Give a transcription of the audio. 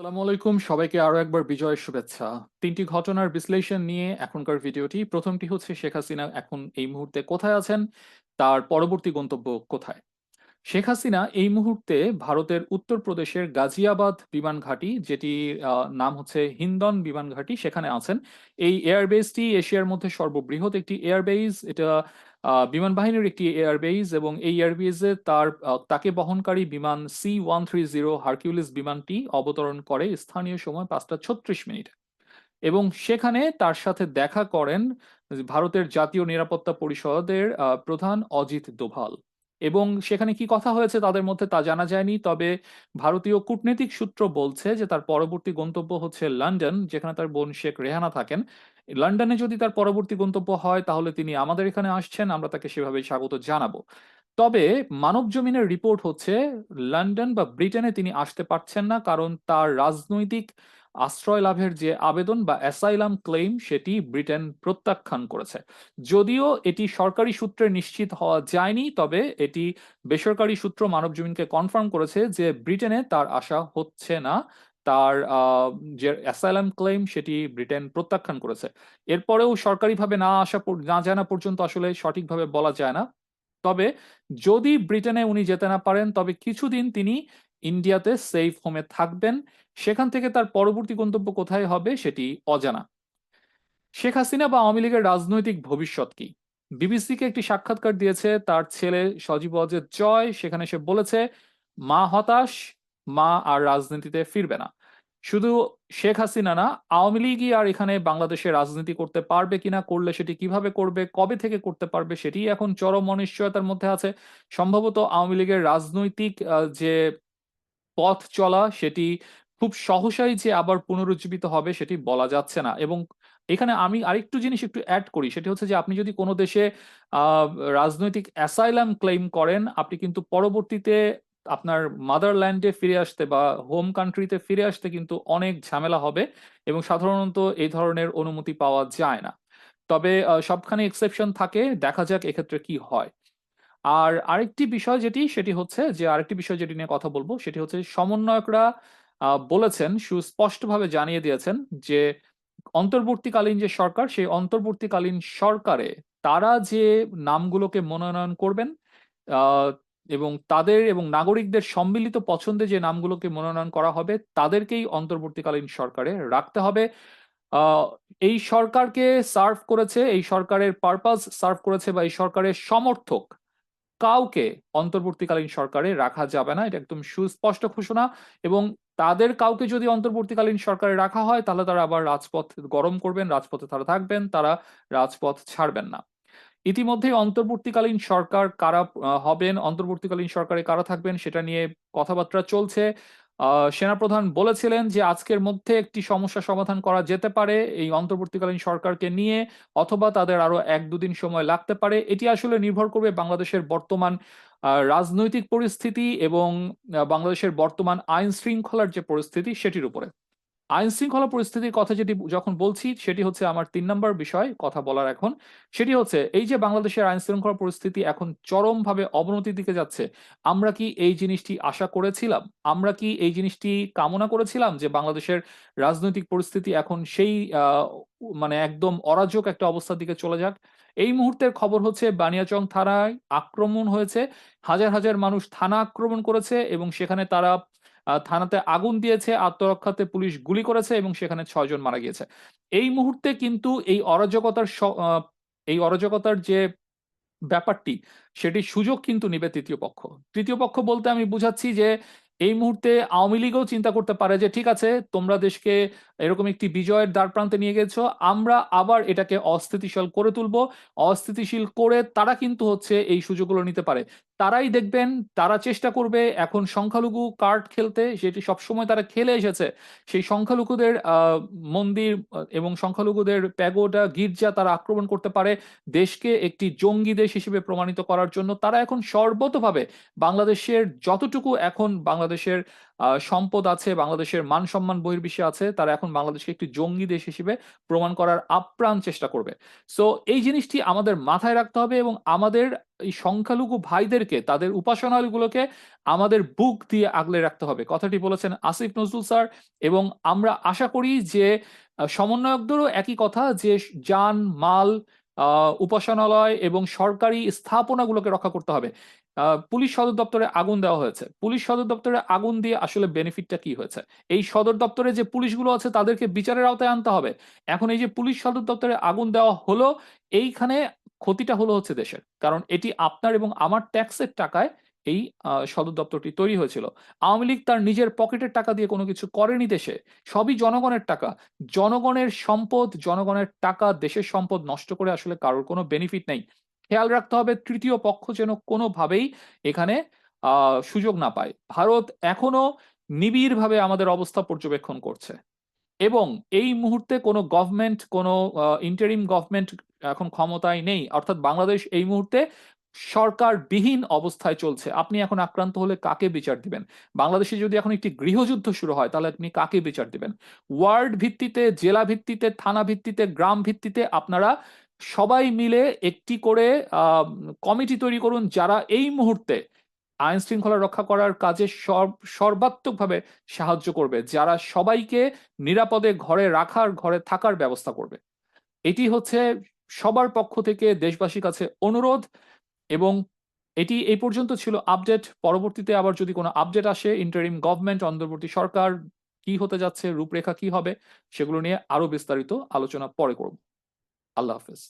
আসসালামু আলাইকুম, সবাইকে আরও একবার বিজয়ের শুভেচ্ছা। তিনটি ঘটনার বিশ্লেষণ নিয়ে এখনকার ভিডিওটি, প্রথমটি হচ্ছে শেখ হাসিনা এখন এই মুহূর্তে কোথায় আছেন? তার পরবর্তী গন্তব্য কোথায়? শেখ হাসিনা এই মুহূর্তে ভারতের উত্তরপ্রদেশের গাজিয়াবাদ বিমান ঘাঁটি, যেটি নাম হচ্ছে হিন্দন বিমান ঘাঁটি, সেখানে আছেন। এই এয়ারবেসটি এশিয়ার মধ্যে সর্ববৃহৎ একটি এয়ারবেস। এটা বিমান বাহিনীর একটি এয়ারবেস এবং এই এয়ারবেসে তার তাকে বহনকারী বিমান C one three zero Hercules বিমানটি অবতরণ করে স্থানীয় সময় পাঁচটা ছত্রিশ মিনিটে। এবং সেখানে তার সাথে দেখা করেন ভারতের জাতীয় নিরাপত্তা পরিষদের প্রধান অজিত দোভাল। এবং সেখানে কি কথা হয়েছে তাদের মধ্যে তা জানা যায়নি। তবে ভারতীয় কূটনৈতিক সূত্র বলছে যে, তার পরবর্তী গন্তব্য হচ্ছে লন্ডন, যেখানে তার বোন শেখ রেহানা থাকেন। লন্ডনে যদি তার পরবর্তী গন্তব্য হয়, তাহলে তিনি আমাদের এখানে আসছেন, আমরা তাকে সেভাবে স্বাগত জানাব। তবে মানব জমিনের রিপোর্ট হচ্ছে লন্ডন বা ব্রিটেনে তিনি আসতে পারছেন না কারণ তার রাজনৈতিক আশ্রয় লাভের যে আবেদন বা অ্যাসাইলাম ক্লেম সেটি ব্রিটেন প্রত্যাখ্যান করেছে। যদিও এটি সরকারি সূত্রে নিশ্চিত হওয়া যায়নি, তবে এটি বেসরকারি সূত্র মানব জমিনকে কনফার্ম করেছে যে ব্রিটেনে তার আশা হচ্ছে না। তার যে অ্যাসাইলাম ক্লেম সেটি ব্রিটেন প্রত্যাখ্যান করেছে। এরপরেও সরকারিভাবে না আসা না জানা পর্যন্ত আসলে সঠিকভাবে বলা যায় না। তবে যদি ব্রিটেনে উনি যেতে না পারেন, তবে কিছুদিন তিনি ইন্ডিয়াতে সেফ হোমে থাকবেন। সেখান থেকে তার পরবর্তী গন্তব্য কোথায় হবে সেটি অজানা। শেখ হাসিনা বা আওয়ামী লীগের রাজনৈতিক ভবিষ্যৎ কি? বিবিসিকে একটি সাক্ষাৎকার দিয়েছে, তার ছেলে সজীব অজের জয়। সেখানে সে বলেছে, মা হতাশ, মা আর রাজনীতিতে ফিরবে না। শুধু শেখ হাসিনা না, আওয়ামী লীগই আর এখানে বাংলাদেশে রাজনীতি করতে পারবে কিনা, করলে সেটি কীভাবে করবে, কবে থেকে করতে পারবে সেটি এখন চরম অনিশ্চয়তার মধ্যে আছে। সম্ভবত আওয়ামী লীগের রাজনৈতিক যে পথ চলা সেটি খুব সহসাই যে আবার পুনরুজ্জীবিত হবে সেটি বলা যাচ্ছে না। এবং এখানে আমি আরেকটু জিনিস একটু অ্যাড করি, সেটি হচ্ছে যে আপনি যদি কোনো দেশে রাজনৈতিক অ্যাসাইলাম ক্লেম করেন, আপনি কিন্তু পরবর্তীতে আপনার মাদারল্যান্ডে ফিরে আসতে বা হোম কান্ট্রিতে ফিরে আসতে কিন্তু অনেক ঝামেলা হবে এবং সাধারণত এই ধরনের অনুমতি পাওয়া যায় না। তবে সবখানে এক্সেপশন থাকে, দেখা যাক এক্ষেত্রে কি হয়। আর আরেকটি বিষয় যেটি, সেটি হচ্ছে যে, আরেকটি বিষয় যেটি নিয়ে কথা বলব, সেটি হচ্ছে সমন্বয়করা বলেছেন, সুস্পষ্টভাবে জানিয়ে দিয়েছেন যে, অন্তর্বর্তীকালীন যে সরকার, সেই অন্তর্বর্তীকালীন সরকারে তারা যে নামগুলোকে মনোনয়ন করবেন এবং তাদের এবং নাগরিকদের সম্মিলিত পছন্দে যে নামগুলোকে মনোনয়ন করা হবে, তাদেরকেই অন্তর্বর্তীকালীন সরকারে রাখতে হবে। এই সরকারকে সার্ভ করেছে, এই সরকারের পারপাস সার্ভ করেছে বা এই সরকারের সমর্থক কাউকে অন্তর্বর্তীকালীন সরকারে রাখা যাবে না, এটা একদম সুস্পষ্ট ঘোষণা। এবং তাদের কাউকে যদি অন্তর্বর্তীকালীন সরকারে রাখা হয়, তাহলে তারা আবার রাজপথ গরম করবেন, রাজপথে তারা থাকবেন, তারা রাজপথ ছাড়বেন না। ইতিমধ্যেই অন্তর্বর্তীকালীন সরকার কারা হবেন, অন্তর্বর্তীকালীন সরকারে কারা থাকবেন সেটা নিয়ে কথাবার্তা চলছে। সেনাপ্রধান বলেছিলেন যে আজকের মধ্যে একটি সমস্যা সমাধান করা যেতে পারে এই অন্তর্বর্তীকালীন সরকারকে নিয়ে, অথবা তাদের আরও এক দুদিন সময় লাগতে পারে। এটি আসলে নির্ভর করবে বাংলাদেশের বর্তমান রাজনৈতিক পরিস্থিতি এবং বাংলাদেশের বর্তমান আইন শৃঙ্খলার যে পরিস্থিতি সেটির উপরে। আইন শৃঙ্খলা পরিস্থিতির কথা যেটি যখন বলছি, সেটি হচ্ছে আমার তিন নম্বর বিষয়, কথা বলার এখন। সেটি হচ্ছে, এই যে বাংলাদেশের আইন শৃঙ্খলা পরিস্থিতি এখন চরমভাবে অবনতির দিকে যাচ্ছে, আমরা কি এই জিনিসটি আশা করেছিলাম? আমরা কি এই জিনিসটি কামনা করেছিলাম যে বাংলাদেশের রাজনৈতিক পরিস্থিতি এখন সেই মানে একদম অরাজক একটা অবস্থার দিকে চলে যাক? এই মুহূর্তের খবর হচ্ছে, বানিয়াচং থানায় আক্রমণ হয়েছে। হাজার হাজার মানুষ থানা আক্রমণ করেছে এবং সেখানে তারা থানাতে আগুন দিয়েছে, আত্মরক্ষাতে পুলিশ গুলি করেছে এবং সেখানে ছয়জন মারা গিয়েছে। এই মুহূর্তে কিন্তু এই অরাজকতার এই অরাজকতার যে ব্যাপারটি সেটি সুযোগ কিন্তু নিবে তৃতীয় পক্ষ। তৃতীয় পক্ষ বলতে আমি বুঝাচ্ছি যে, এই মুহূর্তে আওয়ামী লীগও চিন্তা করতে পারে যে, ঠিক আছে, তোমরা দেশকে এরকম একটি বিজয়ের দ্বার প্রান্তে নিয়ে গেছো। আমরা আবার এটাকে অস্থিতিশীল করে তুলব। অস্থিতিশীল করে তারা কিন্তু হচ্ছে এই সুযোগগুলো নিতে পারে। তারাই দেখবেন, তারা চেষ্টা করবে এখন সংখ্যালঘু কার্ড খেলতে সেটি সবসময় তারা খেলে এসেছে। সেই সংখ্যালঘুদের মন্দির এবং সংখ্যালঘুদের প্যাগোডা, গির্জা তারা আক্রমণ করতে পারে। দেশকে একটি জঙ্গি দেশ হিসেবে প্রমাণিত করার জন্য তারা এখন সর্বতভাবে বাংলাদেশের যতটুকু এখন বাংলাদেশের সম্পদ আছে, বাংলাদেশের মান সম্মান বহির্বিশ্বে আছে, তারা এখন বাংলাদেশকে একটি জঙ্গি দেশ হিসেবে প্রমাণ করার আপ্রাণ চেষ্টা করবে। সো এই জিনিসটি আমাদের মাথায় রাখতে হবে এবং আমাদের এই সংখ্যালঘু ভাইদেরকে, তাদের উপাসনালয়গুলোকে আমাদের বুক দিয়ে আগলে রাখতে হবে। কথাটি বলেছেন আসিফ নজরুল স্যার এবং আমরা আশা করি যে সমন্বয়কদেরও একই কথা যে, যান, মাল উপাসনালয় এবং সরকারি স্থাপনাগুলোকে রক্ষা করতে হবে। পুলিশ সদর দপ্তরে আগুন দেওয়া হয়েছে। পুলিশ সদর দপ্তরে আগুন দিয়ে আসলে বেনিফিটটা কি হয়েছে? এই সদর দপ্তরে যে পুলিশগুলো আছে, তাদেরকে বিচারের আওতায় আনতে হবে। এখন এই যে পুলিশ সদর দপ্তরে আগুন দেওয়া হলো, এইখানে ক্ষতিটা হলো হচ্ছে দেশের। কারণ এটি আপনার এবং আমার ট্যাক্সের টাকায় এই সদর দপ্তরটি তৈরি হয়েছিল। আওয়ামী লীগ তার নিজের পকেটের টাকা দিয়ে কোনো কিছু করেনি দেশে। সবই জনগণের টাকা। জনগণের সম্পদ, জনগণের টাকা দেশের সম্পদ নষ্ট করে আসলে কারোর কোনো বেনিফিট নেই। খেয়াল রাখতে হবে, তৃতীয় পক্ষ যেন কোনোভাবেই এখানে সুযোগ না পায়। ভারত এখনও নিবিড়ভাবে আমাদের অবস্থা পর্যবেক্ষণ করছে এবং এই মুহূর্তে কোনো গভর্নমেন্ট কোনো ইন্টারিম গভর্নমেন্ট এখন ক্ষমতায় নেই। অর্থাৎ বাংলাদেশ এই মুহূর্তে সরকারবিহীন অবস্থায় চলছে। আপনি এখন আক্রান্ত হলে কাকে বিচার দিবেন? বাংলাদেশে যদি এখন একটি গৃহযুদ্ধ শুরু হয়, তাহলে আপনি কাকে বিচার দিবেন? ওয়ার্ড ভিত্তিতে, জেলা ভিত্তিতে, থানা ভিত্তিতে, গ্রাম ভিত্তিতে আপনারা সবাই মিলে একটি করে কমিটি তৈরি করুন যারা এই মুহূর্তে আইন শৃঙ্খলা রক্ষা করার কাজে সর্ব সর্বাত্মকভাবে সাহায্য করবে, যারা সবাইকে নিরাপদে ঘরে রাখার, ঘরে থাকার ব্যবস্থা করবে। এটি হচ্ছে সবার পক্ষ থেকে দেশবাসীর কাছে অনুরোধ এবং এটি এই পর্যন্ত ছিল আপডেট। পরবর্তীতে আবার যদি কোনো আপডেট আসে ইন্টারিম গভর্নমেন্ট অন্তর্বর্তী সরকার, কি হতে যাচ্ছে, রূপরেখা কি হবে, সেগুলো নিয়ে আরও বিস্তারিত আলোচনা পরে করব। আল্লাহ হাফেজ